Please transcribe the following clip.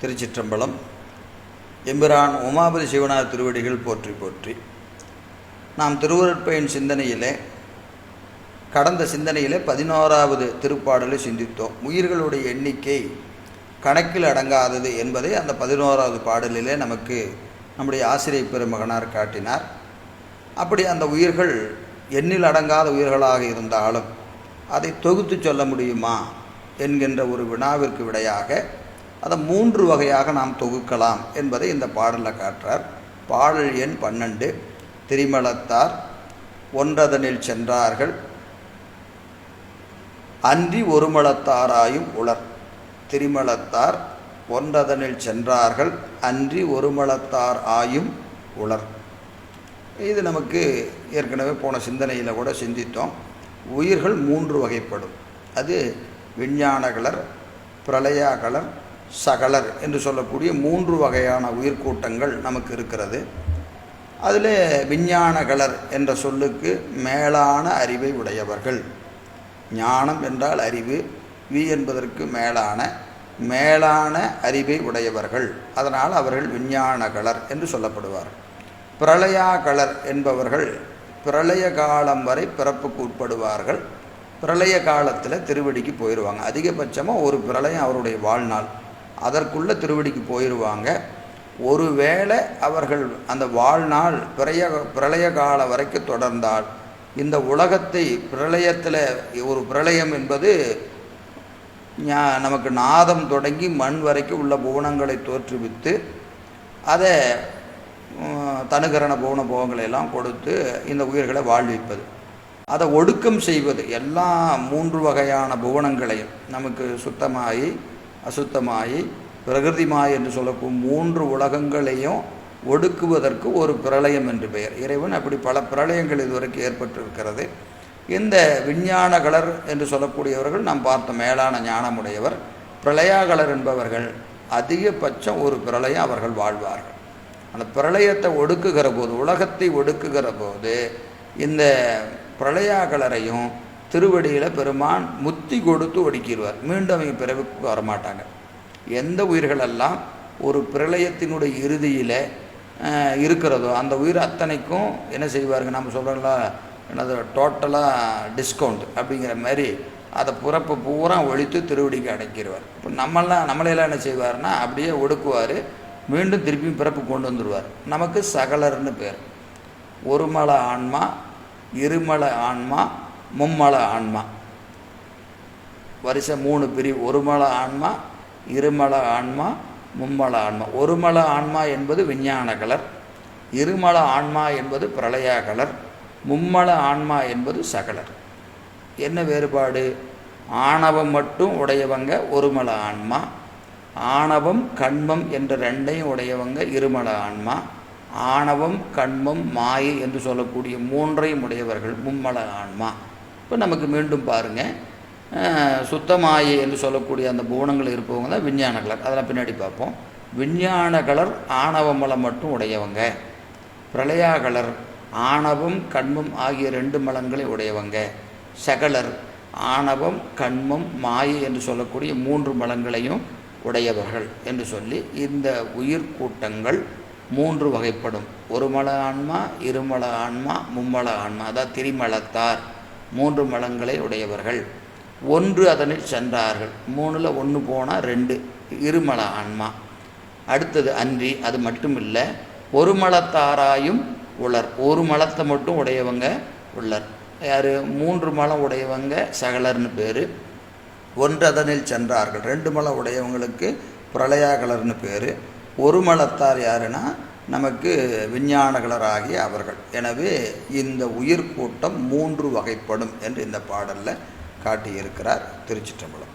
திருச்சிற்றம்பலம் எம்பிரான் உமாபதி சிவனார் திருவடிகள் போற்றி போற்றி. நாம் திருவருட்பயன் சிந்தனையிலே கடந்த சிந்தனையிலே பதினோராவது திருப்பாடலை சிந்தித்தோம். உயிர்களுடைய எண்ணிக்கை கணக்கில் அடங்காதது என்பதை அந்த பதினோராவது பாடலிலே நமக்கு நம்முடைய ஆசிரியர் பெருமகனார் காட்டினார். அப்படி அந்த உயிர்கள் எண்ணில் அடங்காத உயிர்களாக இருந்தாலும் அதை தொகுத்து சொல்ல முடியுமா? என்கின்ற ஒரு வினாவிற்கு விடையாக அதை மூன்று வகையாக நாம் தொகுக்கலாம் என்பதை இந்த பாடலில் காட்டுறார். பாடல் எண் பன்னெண்டு திரிமலத்தார் ஒன்றதனில் சென்றார்கள். அன்றி ஒருமளத்தாராயும் உளர். திரிமலத்தார் ஒன்றதனில் சென்றார்கள். அன்றி ஒருமளத்தார் ஆயும் உளர். இது நமக்கு ஏற்கனவே போன சிந்தனையில் கூட சிந்தித்தோம். உயிர்கள் மூன்று வகைப்படும். அது விஞ்ஞானகலர் பிரளயாகலர் சகலர் என்று சொல்லக்கூடிய மூன்று வகையான உயிர்க்கூட்டங்கள் நமக்கு இருக்கிறது. அதில் விஞ்ஞானகலர் என்ற சொல்லுக்கு மேலான அறிவை உடையவர்கள். ஞானம் என்றால் அறிவு வி என்பதற்கு மேலான மேலான அறிவை உடையவர்கள். அதனால் அவர்கள் விஞ்ஞானகலர் என்று சொல்லப்படுவார். பிரளயாகலர் என்பவர்கள் பிரளய காலம் வரை பிறப்புக்கு உட்படுவார்கள். பிரளய காலத்தில் திருவடிக்கு போயிடுவாங்க அதிகபட்சமாக ஒரு பிரளயம் அவருடைய வாழ்நாள். அதற்குள்ளே திருவடிக்கு போயிடுவாங்க ஒருவேளை அவர்கள் அந்த வாழ்நாள் பிரய பிரளய காலம் வரைக்கும் தொடர்ந்தால் இந்த உலகத்தை பிரளயத்தில் ஒரு பிரளயம் என்பது நமக்கு நாதம் தொடங்கி மண் வரைக்கும் உள்ள புவனங்களை தோற்றுவித்து அதை தனுகரண புவன போகங்களை எல்லாம் கொடுத்து இந்த உயிர்களை வாழ்விப்பது. அதை ஒடுக்கம் செய்வது எல்லா மூன்று வகையான புவனங்களையும் நமக்கு சுத்தமாகி அசுத்தமாயி பிரகிருதிமாய் என்று சொல்லக்கூடிய மூன்று உலகங்களையும் ஒடுக்குவதற்கு ஒரு பிரளயம் என்று பெயர். இறைவன் அப்படி பல பிரளயங்கள் இதுவரைக்கும் ஏற்பட்டிருக்கிறது. இந்த விஞ்ஞானகலர் என்று சொல்லக்கூடியவர்கள் நாம் பார்த்த மேலான ஞானமுடையவர் பிரளயாகலர் என்பவர்கள் அதிகபட்சம் ஒரு பிரளயம் அவர்கள் வாழ்வார்கள். அந்த பிரளயத்தை ஒடுக்குகிற போது உலகத்தை ஒடுக்குகிற போது இந்த பிரளயாகலரையும் திருவடியில் பெருமான் முத்தி கொடுத்து ஒடுக்கிடுவார். மீண்டும் அவங்க பிறவிக்கு வரமாட்டாங்க. எந்த உயிர்களெல்லாம் ஒரு பிரளயத்தினுடைய இறுதியில் இருக்கிறதோ அந்த உயிர் அத்தனைக்கும் என்ன செய்வாருங்க? நம்ம சொல்கிறோம்ல என்னது டோட்டலாக டிஸ்கவுண்ட் அப்படிங்கிற மாதிரி அதை புறப்பு பூரா ஒழித்து திருவடிக்கு அடைக்கிடுவார். இப்போ நம்மளாம் நம்மளையெல்லாம் என்ன செய்வார்னா அப்படியே ஒடுக்குவார். மீண்டும் திருப்பியும் பிறப்பு கொண்டு வந்துடுவார். நமக்கு சகலர்னு பேர். ஒருமலை ஆன்மா இருமலை ஆன்மா மும்மல ஆன்மா. வரிசை மூணு பிரிவு ஒருமல ஆன்மா இருமல ஆன்மா மும்மல ஆன்மா. ஒருமல ஆன்மா என்பது விஞ்ஞான கலர் இருமல ஆன்மா என்பது பிரளயா கலர் மும்மல ஆன்மா என்பது சகலர். என்ன வேறுபாடு? ஆணவம் மட்டும் உடையவங்க ஒருமல ஆன்மா ஆணவம் கண்மம் என்ற ரெண்டையும் உடையவங்க இருமல ஆன்மா ஆணவம் கண்மம் மாயை என்று சொல்லக்கூடிய மூன்றையும் உடையவர்கள் மும்மல ஆன்மா. இப்போ நமக்கு மீண்டும் பாருங்கள் சுத்தமாயி என்று சொல்லக்கூடிய அந்த பூணங்கள் இருப்பவங்க தான் விஞ்ஞான கலர். அதெல்லாம் பின்னாடி பார்ப்போம். விஞ்ஞான கலர் ஆணவமலம் மட்டும் உடையவங்க. பிரளயா கலர் ஆணவம் கண்மம் ஆகிய ரெண்டு மலங்களை உடையவங்க. சகலர் ஆணவம் கண்மம் மாயை என்று சொல்லக்கூடிய மூன்று மலங்களையும் உடையவர்கள் என்று சொல்லி இந்த உயிர் கூட்டங்கள் மூன்று வகைப்படும். ஒரு மல ஆன்மா இருமல ஆன்மா மும்மல ஆன்மா. அதாவது திரிமலத்தார். மூன்று மலங்களை உடையவர்கள். ஒன்று அதனில் சென்றார்கள். மூணில் ஒன்று போனால் ரெண்டு. இருமல ஆன்மா. அடுத்தது அன்றி அது மட்டும் இல்லை ஒரு மலத்தாராயும் உளர். ஒரு மலத்தை மட்டும் உடையவங்க உள்ளர். யார்? மூன்று மலம் உடையவங்க சகலர்னு பேர். ஒன்று அதனில் சென்றார்கள். ரெண்டு மலம் உடையவங்களுக்கு பிரளயாகலர்னு பேர். ஒரு மலத்தார் யாருன்னா நமக்கு விஞ்ஞானகலராகிய அவர்கள். எனவே இந்த உயிர் கூட்டம் மூன்று வகைப்படும் என்று இந்த பாடலில் காட்டியிருக்கிறார் திருச்சிற்றம்பலம்.